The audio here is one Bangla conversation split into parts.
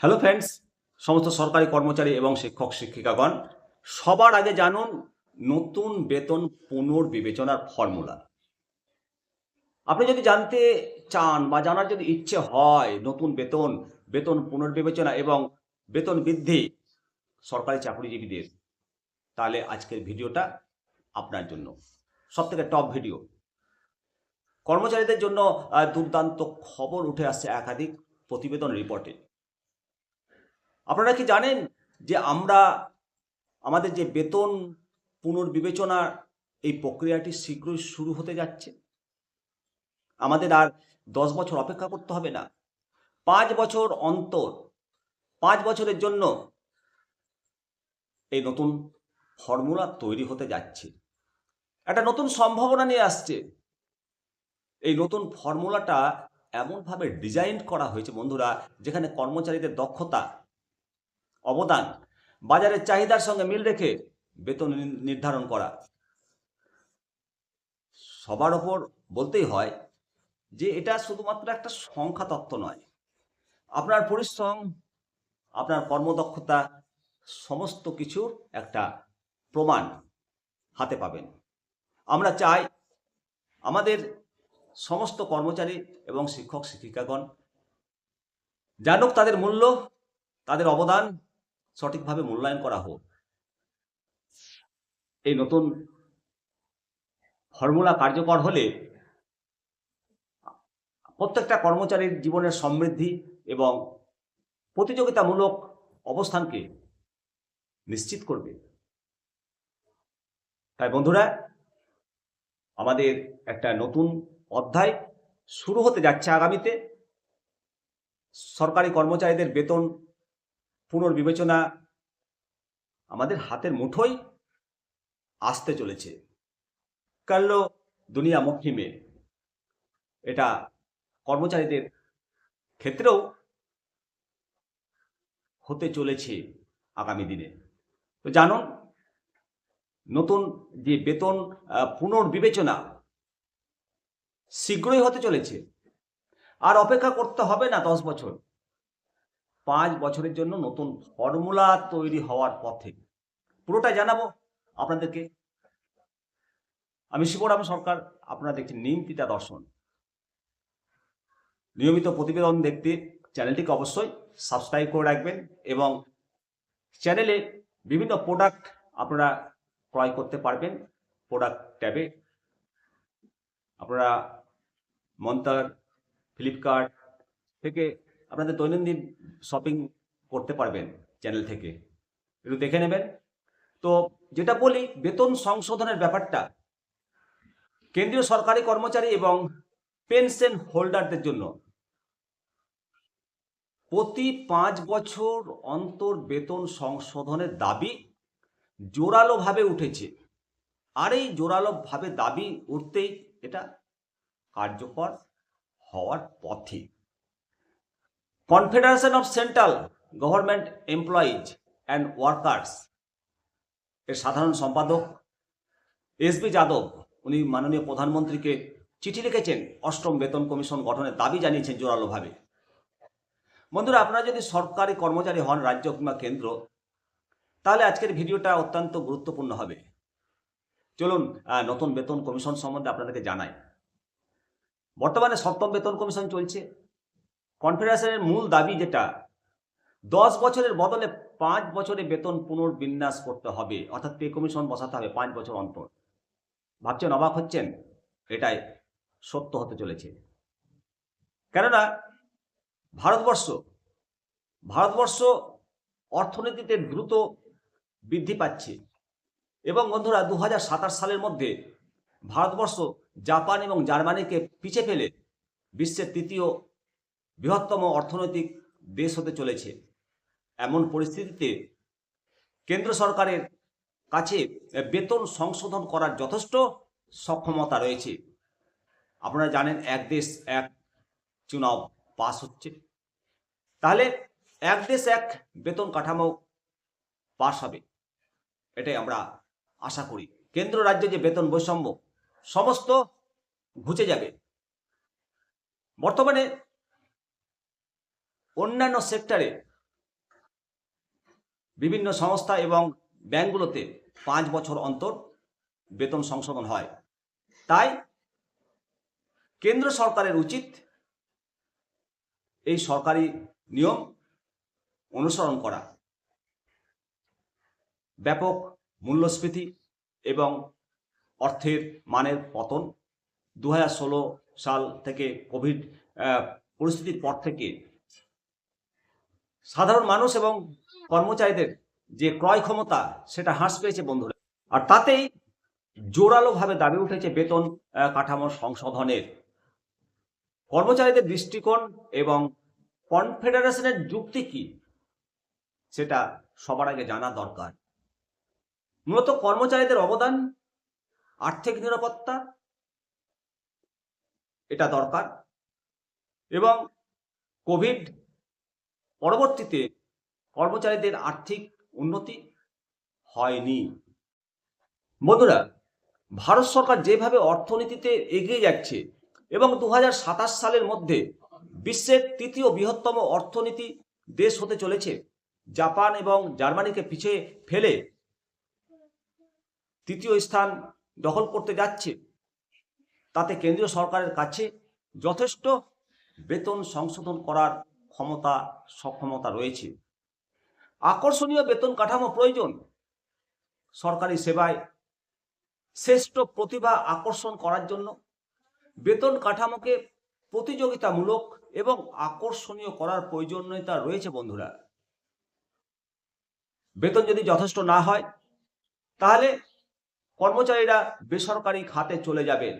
হ্যালো ফ্রেন্ডস, সমস্ত সরকারি কর্মচারী এবং শিক্ষক শিক্ষিকাগণ, সবার আগে জানুন নতুন বেতন পুনর্বিবেচনার ফর্মুলা। আপনি যদি জানতে চান বা জানার যদি ইচ্ছে হয় নতুন বেতন বেতন পুনর্বিবেচনা এবং বেতন বৃদ্ধি সরকারি চাকরিজীবীদের, তাহলে আজকের ভিডিওটা আপনার জন্য। সব থেকে টপ ভিডিও। কর্মচারীদের জন্য দুর্দান্ত খবর উঠে আসছে একাধিক প্রতিবেদন রিপোর্টে। আপনারা কি জানেন যে আমরা আমাদের যে বেতন পুনর্বিবেচনার এই প্রক্রিয়াটি শীঘ্রই শুরু হতে যাচ্ছে? আমাদের আর দশ বছর অপেক্ষা করতে হবে না। পাঁচ বছর অন্তর, পাঁচ বছরের জন্য এই নতুন ফর্মুলা তৈরি হতে যাচ্ছে। একটা নতুন সম্ভাবনা নিয়ে আসছে। এই নতুন ফর্মুলাটা এমনভাবে ডিজাইন করা হয়েছে বন্ধুরা, যেখানে কর্মচারীদের দক্ষতা অবদান, বাজারের চাহিদার সঙ্গে মিল রেখে বেতন নির্ধারণ করা। সবার ওপর বলতেই হয় যে এটা শুধুমাত্র একটা সংখ্যা তত্ত্ব নয়। আপনার পরিশ্রম, আপনার কর্মদক্ষতা, সমস্ত কিছুর একটা প্রমাণ হাতে পাবেন। আমরা চাই আমাদের সমস্ত কর্মচারী এবং শিক্ষক, শিক্ষিকাগণ জানুক তাদের মূল্য, তাদের অবদান সঠিকভাবে মূল্যায়ন করা হোক। এই নতুন ফর্মুলা কার্যকর হলে প্রত্যেকটা কর্মচারীর জীবনের সমৃদ্ধি এবং প্রতিযোগিতামূলক অবস্থানকে নিশ্চিত করবে। তাই বন্ধুরা, আমাদের একটা নতুন অধ্যায় শুরু হতে যাচ্ছে আগামীতে। সরকারি কর্মচারীদের বেতন পুনর্বিবেচনা আমাদের হাতের মুঠোয় আসতে চলেছে। কাল্লো দুনিয়া মুঠি মে এটা কর্মচারীদের ক্ষেত্রেও হতে চলেছে আগামী দিনে। তো জানুন, নতুন যে বেতন পুনর্বিবেচনা শীঘ্রই হতে চলেছে। আর অপেক্ষা করতে হবে না দশ বছর। পাঁচ বছরের জন্য নতুন ফর্মুলা তৈরি হওয়ার পথে। পুরোটা জানাব আপনাদেরকে। আমি শিবরাম সরকার, আপনারা দেখছেন নিমতিতা দর্শন। নিয়মিত প্রতিবেদন দেখতে চ্যানেলটিকে অবশ্যই সাবস্ক্রাইব করে রাখবেন এবং চ্যানেলে বিভিন্ন প্রোডাক্ট আপনারা ক্রয় করতে পারবেন। প্রোডাক্ট ট্যাবে আপনারা মন্তার ফ্লিপকার্ট থেকে আপনাদের দৈনন্দিন শপিং করতে পারবেন চ্যানেল থেকে। একটু দেখে নেবেন। তো যেটা বলি, বেতন সংশোধনের ব্যাপারটা, কেন্দ্রীয় সরকারি কর্মচারী এবং পেনশন হোল্ডারদের জন্য। প্রতি পাঁচ বছর অন্তর বেতন সংশোধনের দাবি জোরালোভাবে উঠেছে। আর এই জোরালোভাবে দাবি উঠতেই এটা কার্যকর হওয়ার পথে confederation of central government employees and workers এর সাধারণ সম্পাদক এস বি যাদব। উনি মাননীয় প্রধানমন্ত্রীকে চিঠি লিখেছেন, অষ্টম বেতন কমিশন গঠনের দাবি জানিয়েছেন জোরালোভাবে। বন্ধুরা, আপনারা যদি সরকারি কর্মচারী হন, রাজ্য কিংবা কেন্দ্র, তাহলে আজকের ভিডিওটা অত্যন্ত গুরুত্বপূর্ণ হবে। চলুন নতুন বেতন কমিশন সম্বন্ধে আপনাদেরকে জানাই। বর্তমানে সপ্তম বেতন কমিশন চলছে। কনফেডারেশনের মূল দাবি যেটা, দশ বছরের বদলে পাঁচ বছরে বেতন পুনর্বিন্যাস করতে হবে, অর্থাৎ পে কমিশন বসাতে হবে পাঁচ বছর অন্তর। ভাবছেন, অবাক হচ্ছেন? এটাই সত্য হতে চলেছে। কেননা, ভারতবর্ষ ভারতবর্ষ অর্থনীতিতে দ্রুত বৃদ্ধি পাচ্ছে এবং বন্ধুরা দু হাজার সাতাশ সালের মধ্যে ভারতবর্ষ জাপান এবং জার্মানিকে পিছে ফেলে বিশ্বের তৃতীয় বৃহত্তম অর্থনৈতিক দেশ হতে চলেছে। এমন পরিস্থিতিতে কেন্দ্র সরকারের কাছে বেতন সংশোধন করার যথেষ্ট সক্ষমতা রয়েছে। আপনারা জানেন এক দেশ এক চুনাव পাস হচ্ছে। তাহলে এক দেশ এক বেতন কাঠামো পাস হবে, এটাই আমরা আশা করি। কেন্দ্র রাজ্যে যে বেতন বৈষম্য, সমস্ত ঘুচে যাবে। বর্তমানে অন্যান্য সেক্টরে বিভিন্ন সংস্থা এবং ব্যাংকগুলোতে পাঁচ বছর অন্তর বেতন সংশোধন হয়। তাই কেন্দ্র সরকারের উচিত এই সরকারি নিয়ম অনুসরণ করা। ব্যাপক মূল্যস্ফীতি এবং অর্থের মানের পতন। দু হাজার ষোলো সাল থেকে কোভিড পরিস্থিতির পর থেকে সাধারণ মানুষ এবং কর্মচারীদের যে ক্রয় ক্ষমতা, সেটা হ্রাস পেয়েছে বন্ধুরা। আর তাতেই জোরালোভাবে দাবি উঠেছে বেতন কাঠামো সংশোধনের। কর্মচারীদের দৃষ্টিকোণ এবং কনফেডারেশনের যুক্তি কি, সেটা সবার আগে জানা দরকার। মূলত কর্মচারীদের অবদান, আর্থিক নিরাপত্তা, এটা দরকার। এবং কোভিড পরবর্তীতে কর্মচারীদের আর্থিক উন্নতি হয়নি। বন্ধুরা, ভারত সরকার যেভাবে অর্থনীতিতে এগিয়ে যাচ্ছে এবং দু হাজার সাতাশ সালের মধ্যে বিশ্বের তৃতীয় বৃহত্তম অর্থনীতি দেশ হতে চলেছে, জাপান এবং জার্মানিকে পিছিয়ে ফেলে তৃতীয় স্থান দখল করতে যাচ্ছে। তাতে কেন্দ্রীয় সরকারের কাছে যথেষ্ট বেতন সংশোধন করার ক্ষমতা, সক্ষমতা রয়েছে। আকর্ষণীয় বেতন কাঠামো প্রয়োজন। সরকারি সেবায় শ্রেষ্ঠ প্রতিভা আকর্ষণ করার জন্য বেতন কাঠামোকে প্রতিযোগিতামূলক এবং আকর্ষণীয় করার প্রয়োজনীয়তা রয়েছে বন্ধুরা। বেতন যদি যথেষ্ট না হয়, তাহলে কর্মচারীরা বেসরকারি খাতে চলে যাবেন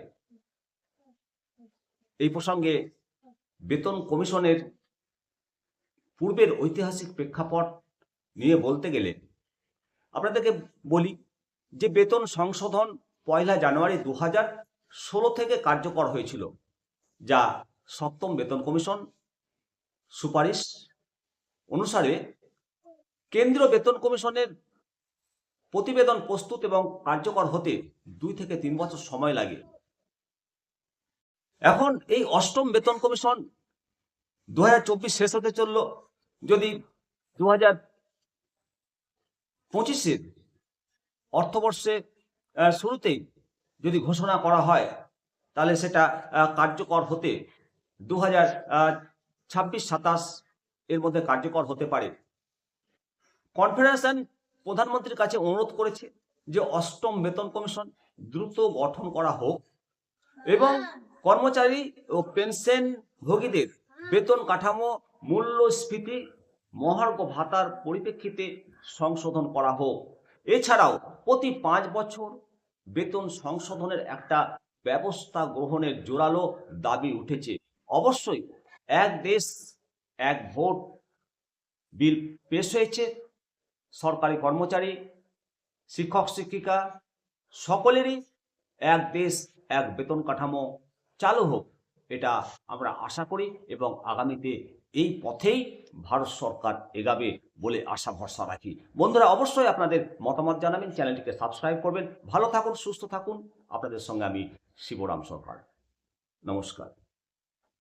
এই প্রসঙ্গে বেতন কমিশনের পূর্বের ঐতিহাসিক প্রেক্ষাপট নিয়ে বলতে গেলে আপনাদেরকে বলি যে বেতন সংশোধন পয়লা জানুয়ারি দু ষোলো থেকে কার্যকর হয়েছিল, যা সপ্তম বেতন কমিশন সুপারিশ অনুসারে কেন্দ্রীয় বেতন কমিশনের প্রতিবেদন প্রস্তুত এবং কার্যকর হতে দুই থেকে তিন বছর সময় লাগে। এখন এই অষ্টম বেতন কমিশন দু হাজার চব্বিশ শেষ হতে চলল যদি দু হাজার পঁচিশের অর্থবর্ষে শুরুতেই যদি ঘোষণা করা হয়, তাহলে সেটা কার্যকর হতে দু হাজার ছাব্বিশ, সাতাশ এর মধ্যে কার্যকর হতে পারে। কনফেডারেশন প্রধানমন্ত্রীর কাছে অনুরোধ করেছে যে অষ্টম বেতন কমিশন দ্রুত গঠন করা হোক এবং কর্মচারী ও পেনশন ভোগীদের বেতন কাঠামো মূল্যস্ফীতি মহার্ঘ ভাতার পরিপ্রেক্ষিতে সংশোধন করা হোক। এছাড়াও প্রতি পাঁচ বছর বেতন সংশোধনের একটা ব্যবস্থা গ্রহণের জোরালো দাবি উঠেছে। অবশ্যই এক দেশ, এক ভোট বিল পেশ হয়েছে। সরকারি কর্মচারী, শিক্ষক, শিক্ষিকা সকলেরই এক দেশ, এক বেতন কাঠামো চালু হোক। এটা আমরা আশা করি এবং আগামীতে এই পথেই ভারত সরকার এগাবে বলে আশা ভরসা রাখি। বন্ধুরা, অবশ্যই আপনাদের মতামত জানাবেন, চ্যানেলটিকে সাবস্ক্রাইব করবেন। ভালো থাকুন, সুস্থ থাকুন। আপনাদের সঙ্গে আমি শিবরাম সরকার। নমস্কার।